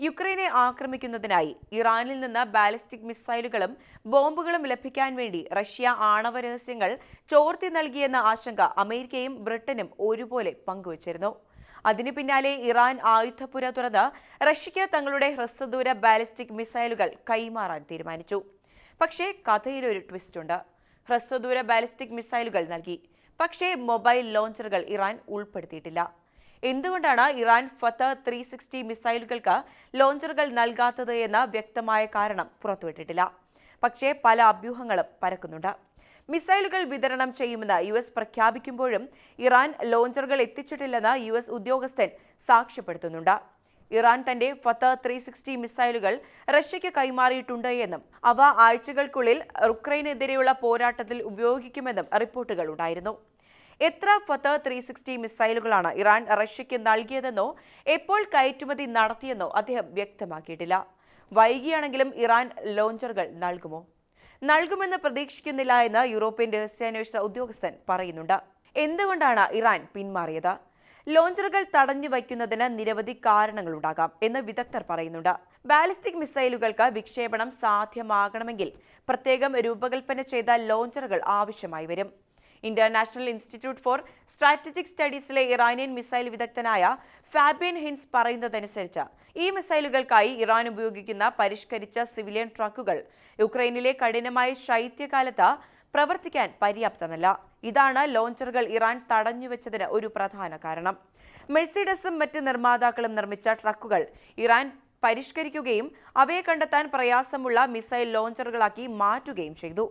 യുക്രൈനെ ആക്രമിക്കുന്നതിനായി ഇറാനിൽ നിന്ന് ബാലിസ്റ്റിക് മിസൈലുകളും ബോംബുകളും ലഭിക്കാൻ വേണ്ടി റഷ്യ ആണവ രഹസ്യങ്ങൾ ചോർത്തി നൽകിയെന്ന ആശങ്ക അമേരിക്കയും ബ്രിട്ടനും ഒരുപോലെ പങ്കുവച്ചിരുന്നു. അതിനു പിന്നാലെ ഇറാൻ ആയുധപ്പുര തുറന്ന് റഷ്യയ്ക്ക് തങ്ങളുടെ ഹ്രസ്വദൂര ബാലിസ്റ്റിക് മിസൈലുകൾ കൈമാറാൻ തീരുമാനിച്ചു. പക്ഷേ കഥയിലൊരു ട്വിസ്റ്റ് ഉണ്ട് ഹ്രസ്വദൂര ബാലിസ്റ്റിക് മിസൈലുകൾ നൽകി. പക്ഷേ മൊബൈൽ ലോഞ്ചറുകൾ ഇറാൻ ഉൾപ്പെടുത്തിയിട്ടില്ല. എന്തുകൊണ്ടാണ് ഇറാൻ ഫത്ത് ത്രീ സിക്സ്റ്റി മിസൈലുകൾക്ക് ലോഞ്ചറുകൾ നൽകാത്തത് എന്ന വ്യക്തമായ കാരണം പുറത്തുവിട്ടിട്ടില്ല. പക്ഷേ പല അഭ്യൂഹങ്ങളും പരക്കുന്നുണ്ട്. മിസൈലുകൾ വിതരണം ചെയ്യുമെന്ന് യു എസ് പ്രഖ്യാപിക്കുമ്പോഴും ഇറാൻ ലോഞ്ചറുകൾ എത്തിച്ചിട്ടില്ലെന്ന് യു എസ് ഉദ്യോഗസ്ഥൻ സാക്ഷ്യപ്പെടുത്തുന്നുണ്ട്. ഇറാൻ തന്റെ ഫത്ത് ത്രീ സിക്സ്റ്റി മിസൈലുകൾ റഷ്യയ്ക്ക് കൈമാറിയിട്ടുണ്ട് എന്നും അവ ആഴ്ചകൾക്കുള്ളിൽ ഉക്രൈനെതിരെയുള്ള പോരാട്ടത്തിൽ ഉപയോഗിക്കുമെന്നും റിപ്പോർട്ടുകൾ ഉണ്ടായിരുന്നു. എത്ര ഫത്ത് ത്രീ സിക്സ്റ്റി മിസൈലുകളാണ് ഇറാൻ റഷ്യയ്ക്ക് നൽകിയതെന്നോ എപ്പോൾ കയറ്റുമതി നടത്തിയെന്നോ അദ്ദേഹം വ്യക്തമാക്കിയിട്ടില്ല. വൈകിയാണെങ്കിലും ഇറാൻ ലോഞ്ചറുകൾ നൽകുമോ? നൽകുമെന്ന് പ്രതീക്ഷിക്കുന്നില്ല എന്ന് യൂറോപ്യൻ രഹസ്യാന്വേഷണ ഉദ്യോഗസ്ഥൻ പറയുന്നുണ്ട്. എന്തുകൊണ്ടാണ് ഇറാൻ പിന്മാറിയത്? ലോഞ്ചറുകൾ തടഞ്ഞു വയ്ക്കുന്നതിന് നിരവധി കാരണങ്ങളുണ്ടാകാം എന്ന് വിദഗ്ധർ പറയുന്നുണ്ട്. ബാലിസ്റ്റിക് മിസൈലുകൾക്ക് വിക്ഷേപണം സാധ്യമാകണമെങ്കിൽ പ്രത്യേകം രൂപകൽപ്പന ചെയ്ത ലോഞ്ചറുകൾ ആവശ്യമായി വരും. ഇന്റർനാഷണൽ ഇൻസ്റ്റിറ്റ്യൂട്ട് ഫോർ സ്ട്രാറ്റജിക് സ്റ്റഡീസിലെ ഇറാനിയൻ മിസൈൽ വിദഗ്ധനായ ഫാബിയൻ ഹിൻസ് പറയുന്നതനുസരിച്ച് ഈ മിസൈലുകൾക്കായി ഇറാൻ ഉപയോഗിക്കുന്ന പരിഷ്കരിച്ച സിവിലിയൻ ട്രക്കുകൾ യുക്രൈനിലെ കഠിനമായ ശൈത്യകാലത്ത് പ്രവർത്തിക്കാൻ പര്യാപ്തമല്ല. ഇതാണ് ലോഞ്ചറുകൾ ഇറാൻ തടഞ്ഞുവെച്ചതിന് ഒരു പ്രധാന കാരണം. മെഴ്സിഡസും മറ്റ് നിർമ്മാതാക്കളും നിർമ്മിച്ച ട്രക്കുകൾ ഇറാൻ പരിഷ്കരിക്കുകയും അവയെ കണ്ടെത്താൻ പ്രയാസമുള്ള മിസൈൽ ലോഞ്ചറുകളാക്കി മാറ്റുകയും ചെയ്തു.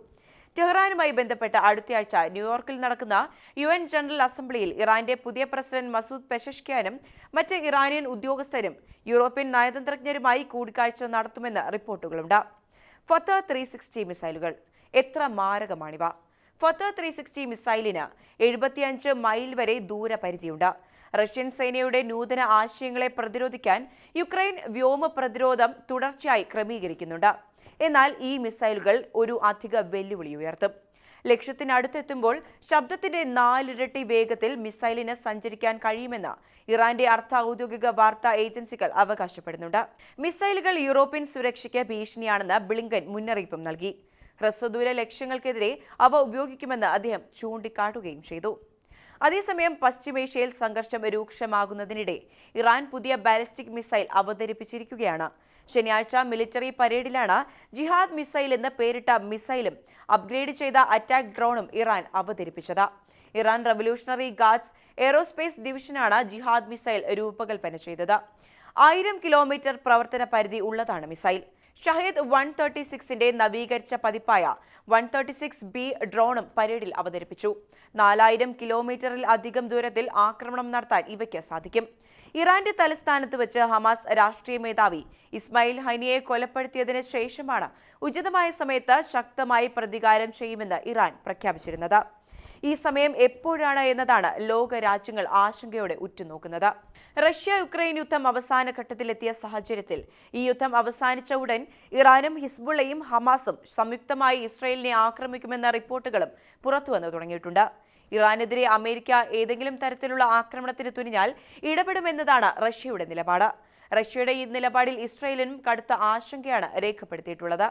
ടെഹ്റാനുമായി ബന്ധപ്പെട്ട് അടുത്തയാഴ്ച ന്യൂയോർക്കിൽ നടക്കുന്ന യു എൻ ജനറൽ അസംബ്ലിയിൽ ഇറാന്റെ പുതിയ പ്രസിഡന്റ് മസൂദ് പെഷഷ്ക്യാനും മറ്റ് ഇറാനിയൻ ഉദ്യോഗസ്ഥരും യൂറോപ്യൻ നയതന്ത്രജ്ഞരുമായി കൂടിക്കാഴ്ച നടത്തുമെന്ന് റിപ്പോർട്ടുകളുണ്ട്. ഫത്ത ത്രീ സിക്സ്റ്റി മിസൈലുകൾ. എത്ര മാരകമാണിവ. ഫത്ത ത്രീ സിക്സ്റ്റി മിസൈലിന് എഴുപത്തിയഞ്ച് മൈൽ വരെ ദൂരപരിധിയുണ്ട്. റഷ്യൻ സേനയുടെ നൂതന ആശയങ്ങളെ പ്രതിരോധിക്കാൻ യുക്രൈൻ വ്യോമ പ്രതിരോധം തുടർച്ചയായി ക്രമീകരിക്കുന്നുണ്ട്. എന്നാൽ ഈ മിസൈലുകൾ ഒരു അധിക വെല്ലുവിളി ഉയർത്തും. ലക്ഷ്യത്തിനടുത്തെത്തുമ്പോൾ ശബ്ദത്തിന്റെ നാലിരട്ടി വേഗത്തിൽ മിസൈലിന് സഞ്ചരിക്കാൻ കഴിയുമെന്ന് ഇറാന്റെ അർദ്ധ ഔദ്യോഗിക വാർത്താ ഏജൻസികൾ അവകാശപ്പെടുന്നുണ്ട്. മിസൈലുകൾ യൂറോപ്യൻ സുരക്ഷയ്ക്ക് ഭീഷണിയാണെന്ന് ബ്ലിങ്കൻ മുന്നറിയിപ്പും നൽകി. ഹ്രസ്വദൂര ലക്ഷ്യങ്ങൾക്കെതിരെ അവ ഉപയോഗിക്കുമെന്ന് അദ്ദേഹം ചൂണ്ടിക്കാട്ടുകയും ചെയ്തു. അതേസമയം പശ്ചിമേഷ്യയിൽ സംഘർഷം രൂക്ഷമാകുന്നതിനിടെ ഇറാൻ പുതിയ ബാലിസ്റ്റിക് മിസൈൽ അവതരിപ്പിച്ചിരിക്കുകയാണ്. ശനിയാഴ്ച മിലിറ്ററി പരേഡിലാണ് ജിഹാദ് മിസൈൽ എന്ന് പേരിട്ട മിസൈലും അപ്ഗ്രേഡ് ചെയ്ത അറ്റാക്ക് ഡ്രോണും ഇറാൻ അവതരിപ്പിച്ചത്. ഇറാൻ റവല്യൂഷണറി ഗാർഡ്സ് എയറോസ്പേസ് ഡിവിഷനാണ് ജിഹാദ് മിസൈൽ രൂപകൽപ്പന ചെയ്തത്. ആയിരം കിലോമീറ്റർ പ്രവർത്തന പരിധി ഉള്ളതാണ് മിസൈൽ. ഷഹീദ് വൺ തേർട്ടി സിക്സിന്റെ നവീകരിച്ച പതിപ്പായ വൺ തേർട്ടി സിക്സ് ബി ഡ്രോണും പരേഡിൽ അവതരിപ്പിച്ചു. നാലായിരം കിലോമീറ്ററിൽ അധികം ദൂരത്തിൽ ആക്രമണം നടത്താൻ ഇവയ്ക്ക് സാധിക്കും. ഇറാന്റെ തലസ്ഥാനത്ത് വെച്ച് ഹമാസ് രാഷ്ട്രീയ മേധാവി ഇസ്മായിൽ ഹനിയെ കൊലപ്പെടുത്തിയതിന് ശേഷമാണ് ഉചിതമായ സമയത്ത് ശക്തമായി പ്രതികാരം ചെയ്യുമെന്ന് ഇറാൻ പ്രഖ്യാപിച്ചിരുന്നത്. ഈ സമയം എപ്പോഴാണ് എന്നതാണ് ലോക രാജ്യങ്ങൾ ആശങ്കയോടെ ഉറ്റുനോക്കുന്നത്. റഷ്യ യുക്രൈൻ യുദ്ധം അവസാന ഘട്ടത്തിലെത്തിയ സാഹചര്യത്തിൽ ഈ യുദ്ധം അവസാനിച്ച ഉടൻ ഇറാനും ഹിസ്ബുള്ളയും ഹമാസും സംയുക്തമായി ഇസ്രയേലിനെ ആക്രമിക്കുമെന്ന റിപ്പോർട്ടുകളും പുറത്തുവന്നു തുടങ്ങിയിട്ടുണ്ട്. ഇറാനെതിരെ അമേരിക്ക ഏതെങ്കിലും തരത്തിലുള്ള ആക്രമണത്തിന് തുനിഞ്ഞാൽ ഇടപെടുമെന്നതാണ് റഷ്യയുടെ നിലപാട്. റഷ്യയുടെ ഈ നിലപാടിൽ ഇസ്രയേലിനും കടുത്ത ആശങ്കയാണ് രേഖപ്പെടുത്തിയിട്ടുള്ളത്.